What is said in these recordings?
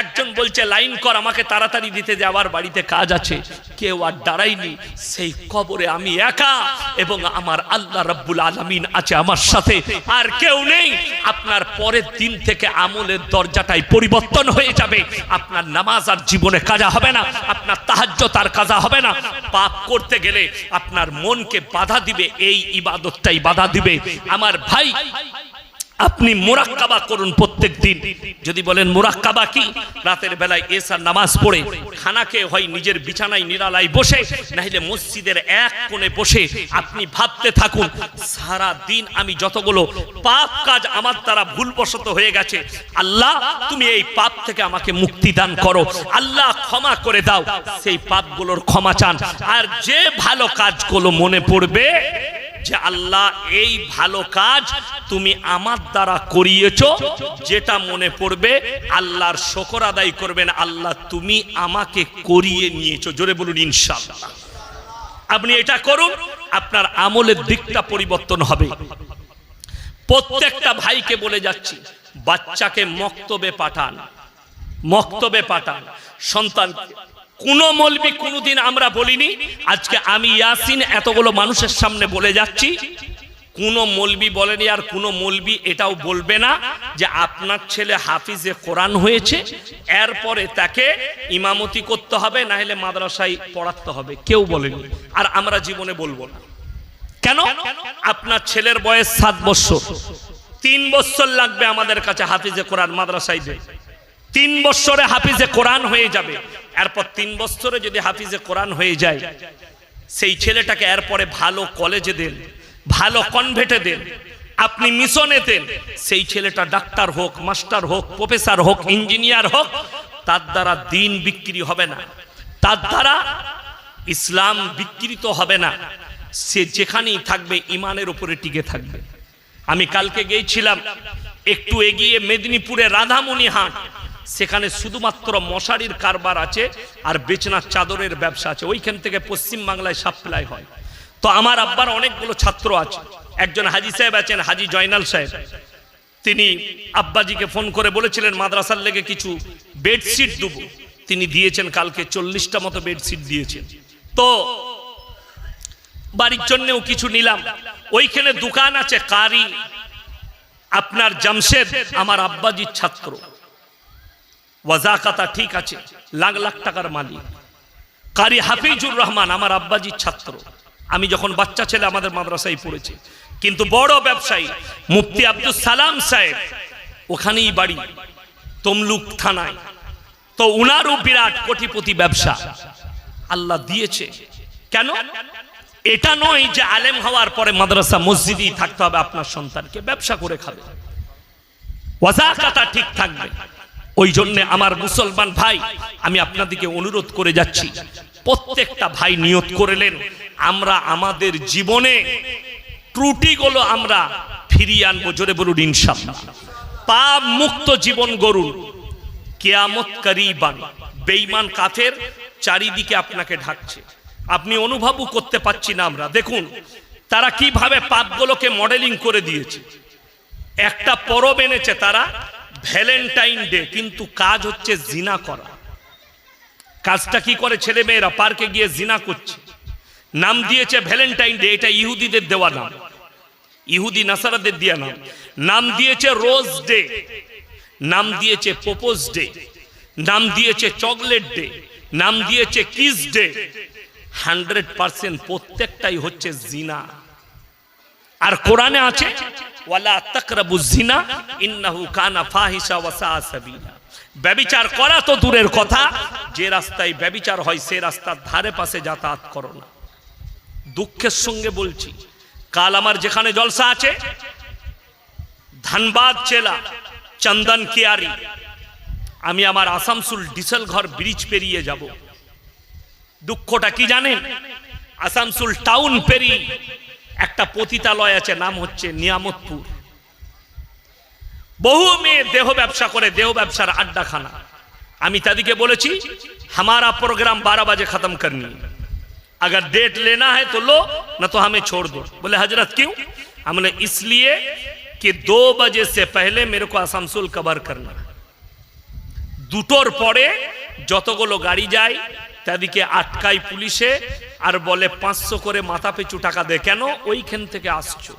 একজন বলছে, লাইন কর, আমাকে তাড়াতাড়ি দিতে যাওয়ার বাড়িতে কাজ আছে। কেউ আর দাঁড়ায়নি, সেই কবরে আমি একা এবং আমার আল্লাহ রাব্বুল আলামিন আছে আমার সাথে। আর কেউ নেই, আপনার পরের দিন থেকে আমলের দরজাটাই পরিবর্তন হয়ে যাবে। আপনার নামাজ আর জীবনে কাজা হবে না, আপনার তাহাজ্জত তার কাজা হবে না। পাপ করতে গেলে আপনার মনকে বাধা দিবে, এই ইবাদতটাই বাধা দিবে। আমার ভাই আপনি মুরাক্কাবা করুন প্রত্যেক দিন যদি বলেন, মুরাক্কাবা কি? রাতের বেলায় এসার নামাজ পড়ে খানাকে হয়, নিজের বিছানায় নিরালায় বসে, নাহলে মসজিদের এক কোণে বসে আপনি ভাবতে থাকুন সারা দিন আমি যতগুলো পাপ কাজ আমার দ্বারা ভুলবশত হয়ে গেছে, আল্লাহ তুমি এই পাপ থেকে আমাকে মুক্তি দান করো, আল্লাহ ক্ষমা করে দাও। সেই পাপগুলোর ক্ষমা চান। আর যে ভালো কাজগুলো মনে পড়বে যে আল্লাহ, এই ভালো কাজ তুমি আমার দ্বারা করিয়েছ, যেটা মনে পড়বে, আল্লাহর শকর আদায় করবেন, আল্লাহ তুমি আমাকে করিয়ে নিয়েছো। জোরে বলুন, ইনশাআল্লাহ। আপনি এটা করুন, আপনার আমলের দিকটা পরিবর্তন হবে। প্রত্যেকটা ভাইকে বলে যাচ্ছি, বাচ্চাকে মক্তবে পাঠান মক্তবে পাঠান সন্তান কোন মলবি কোনোদিন আমরা বলিনি। আজকে আমি ইয়াসিন এতগুলো মানুষের সামনে বলে যাচ্ছি। কোন মলবি বলেনি আর কোন মলবি এটাও বলবে না যে আপনার ছেলে হাফিজে কোরআন হয়েছে, এরপরে তাকে ইমামতি করতে হবে না হলে মাদ্রাসায় পড়াতে হবে। কেউ বলেনি। আর আমরা জীবনে বলব না। কেন? আপনার ছেলের বয়স সাত বছর। তিন বছর লাগবে আমাদের কাছে হাফিজে কোরআন মাদ্রাসায় দেয় তিন বছরে হাফিজে কোরআন হয়ে যাবে। এরপর তিন বছরে যদি হাফিজে কোরআন হয়ে যায়, সেই ছেলেটাকে এরপরে ভালো কলেজে দেন, ভালো কনভেটে দেন, আপনি মিশনে দেন, সেই ছেলেটা ডাক্তার হোক মাস্টার হোক প্রফেসর হোক ইঞ্জিনিয়ার হোক, তার দ্বারা দিন বিক্রি হবে না। তার দ্বারা ইসলাম বিকৃত হবে না। সে যেখানেই থাকবে, ইমানের উপরে টিকে থাকবে। আমি কালকে গিয়েছিলাম, একটু এগিয়ে মেদিনীপুরে রাধামণি হাট। সেখানে শুধুমাত্র মশারির কারবার আছে আর বেচনার চাদরের ব্যবসা আছে। ওইখান থেকে পশ্চিম বাংলায় সাপ্লাই হয়। তো আমার আব্বার অনেকগুলো ছাত্র আছে। একজন হাজি সাহেব আছেন, হাজি জয়নাল সাহেব। তিনি আব্বাজিকে ফোন করে বলেছিলেন, মাদ্রাসার লেগে কিছু বেডশিট দেবো। তিনি দিয়েছেন কালকে চল্লিশটা মতো বেডশিট দিয়েছেন। তো বাড়ির জন্যও কিছু নিলাম। ওইখানে দোকান আছে কারি। আপনার জামশেদ, আমার আব্বাজির ছাত্র। ওয়াজাকাতা ঠিক আছে, লাখ লাখ টাকার মালিক। কারি হাফিজুর রহমান, আমার আব্বাজির ছাত্র। আমি যখন বাচ্চা ছেলে আমাদের মাদ্রাসায় পড়েছি। কিন্তু বড় ব্যবসায়ী, মুফতি আব্দুল সালাম সাহেব, ওখানেই বাড়ি, তমলুক থানায়। তো উনারও বিরাট কোটিপতি ব্যবসা। আল্লাহ দিয়েছে। কেন? এটা নয় যে আলেম হওয়ার পরে মাদ্রাসা মসজিদই থাকতে হবে, আপনার সন্তানকে ব্যবসা করে খাবে। ওয়াজাকাতা ঠিক থাকবে। ওই জন্য আমার মুসলমান ভাই, আমি আপনাদেরকে অনুরোধ করে যাচ্ছি। প্রত্যেকটা ভাই নিয়ত করলেন আমরা আমাদের জীবনে ত্রুটিগুলো আমরা ফিরিয়ে আনব জোরে বলুন ইনশাল্লাহ পাপ মুক্ত জীবন গরুন কেয়ামত করিবান, বেঈমান কাফের চারিদিকে আপনাকে ঢাকছে। আপনি অনুভবও করতে পাচ্ছি না আমরা। দেখুন, তারা কীভাবে পাপগুলোকে মডেলিং করে দিয়েছে। একটা পরব এনেছে তারা ভ্যালেন্টাইন ডে, কিন্তু কাজ হচ্ছে জিনা করা। কাজটা কি করে ছেলে মেয়েরা? পার্কে গিয়ে জিনা করছে। নাম দিয়েছে ভ্যালেন্টাইন ডে, এটা ইহুদিদের দেওয়া নাম। ইহুদি নাসারাদের দেওয়া নাম। নাম দিয়েছে রোজ ডে। নাম দিয়েছে প্রপোজ ডে। নাম দিয়েছে চকলেট ডে। নাম দিয়েছে কিস ডে। হান্ড্রেড পার্সেন্ট প্রত্যেকটাই হচ্ছে জিনা। আর কোরআনে আছে? ওয়ালা তাকরাবু জিনা ইন্নাহু কানা ফাহিশা ওয়া সাআ সাবিলা। ব্যভিচার করা তো দূরের কথা, যে রাস্তায় ব্যভিচার হয় সে রাস্তার ধারে পাশে যাতায়াত করো না। দুঃখের সঙ্গে বলছি, কাল আমার যেখানে জলসা আছে, ধানবাদ চেলা, চন্দন কিয়ারি, আমি আমার আসামসুল ডিসেল ঘর ব্রিজ পেরিয়ে যাব। দুঃখটা কি জানেন? আসামসুল টাউন পেরিয়ে একটা পতিতালয় আছে নাম হচ্ছে নিয়ামতপুর বহু মেয়ে দেহ ব্যবসা করে দেহ ব্যবসার আড্ডাখানা আমি তাদেরকে বলেছি हमारा प्रोग्राम बारह बजे खत्म करनी है अगर डेट लेना है तो लो न तो हमें छोड़ दो बोले हजरत क्यों हमने इसलिए कि दो बजे से पहले मेरे को आसमसुल कवर करना है দুটোর পরে যতগুলো গাড়ি যায় তাদিকে আটকায় পুলিশে আর বলে, পাঁচশো করে মাথা পিছু টাকা দে। কেন? ওইখান থেকে আসছো।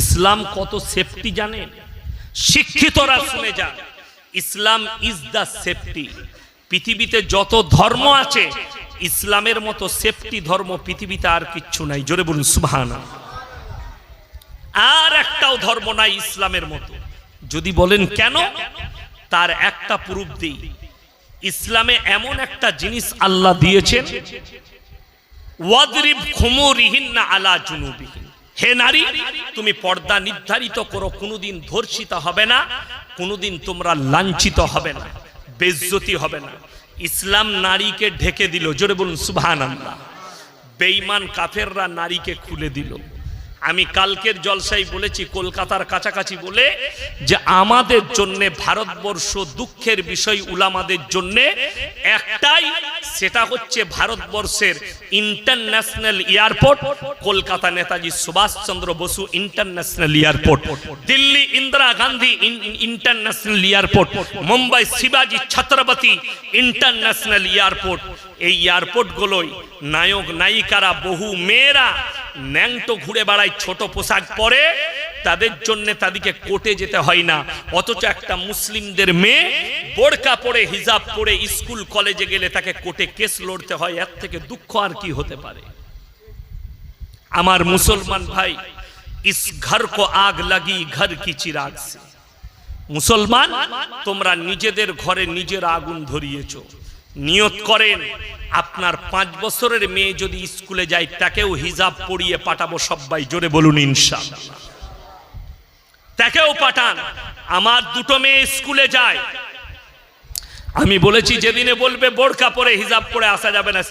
ইসলাম কত সেফটি জানেন শিক্ষিতরা শুনে যান, ইসলাম ইজ দ্য সেফটি পৃথিবীতে যত ধর্ম আছে, ইসলামের মতো সেফটি ধর্ম পৃথিবীতে আর কিচ্ছু নাই। জোরে বলুন সুবহানা আর একটাও ধর্ম নাই ইসলামের মতো। যদি বলেন কেন? তার একটা প্রুফ দিই। ইসলামে এমন একটা জিনিস আল্লাহ দিয়েছেন, ওয়াদরিব খুমুরিহিন্না আলা জুনুবিহিন হে নারী, তুমি পর্দা নির্ধারিত করো, কোনোদিন ধর্ষিত হবে না, কোনোদিন তোমরা লাঞ্ছিত হবে না, বেজ্জতি হবে না। ইসলাম নারীকে ঢেকে দিল, জোরে বলুন সুবহান আল্লাহ বেঈমান কাফেররা নারীকে খুলে দিল। আমি কালকের জলসাই বলেছি, কলকাতার কাছাকাছি বলে যে আমাদের জন্য, ভারতবর্ষ দুঃখের বিষয় উলামাদের জন্য, একটাই, সেটা হচ্ছে ভারতবর্ষের international airport Kolkata Netaji Subhas Chandra Basu international airport Delhi Indira Gandhi international airport Mumbai শিবাজি ছত্রপতি ইন্টারন্যাশনাল এয়ারপোর্ট এই এয়ারপোর্টগুলোই নায়ক, নায়িকারা, বহু মেয়েরা ন্যাংটো ঘুরে বেড়ায় ছোট পোশাক পরে, তাদের জন্য তাদেরকে কোর্টে যেতে হয় না। অথচ একটা মুসলিমদের মেয়ে বোরকা পরে, হিজাব পরে স্কুল, কলেজে গেলে তাকে কোর্টে কেস লড়তে হয়, এর থেকে দুঃখ আর কি হতে পারে? আমার মুসলমান ভাই, ইস ঘর কো আগ লাগি, ঘর কি চিরাগ সে। মুসলমান, তোমরা নিজেদের ঘরে নিজের আগুন ধরিয়েছো। নিয়ত করেন, আপনার পাঁচ বছরের মেয়ে যদি স্কুলে যায়, তাকেও হিজাব পরিয়ে পাঠাবো সবাই, জোরে বলুন ইনশা তাকেও পাঠান, আমার দুটো মেয়ে স্কুলে যায়। আমি বলেছি, যেদিনে বলবে বোরকা পরে হিজাব পরে আসা যাবে না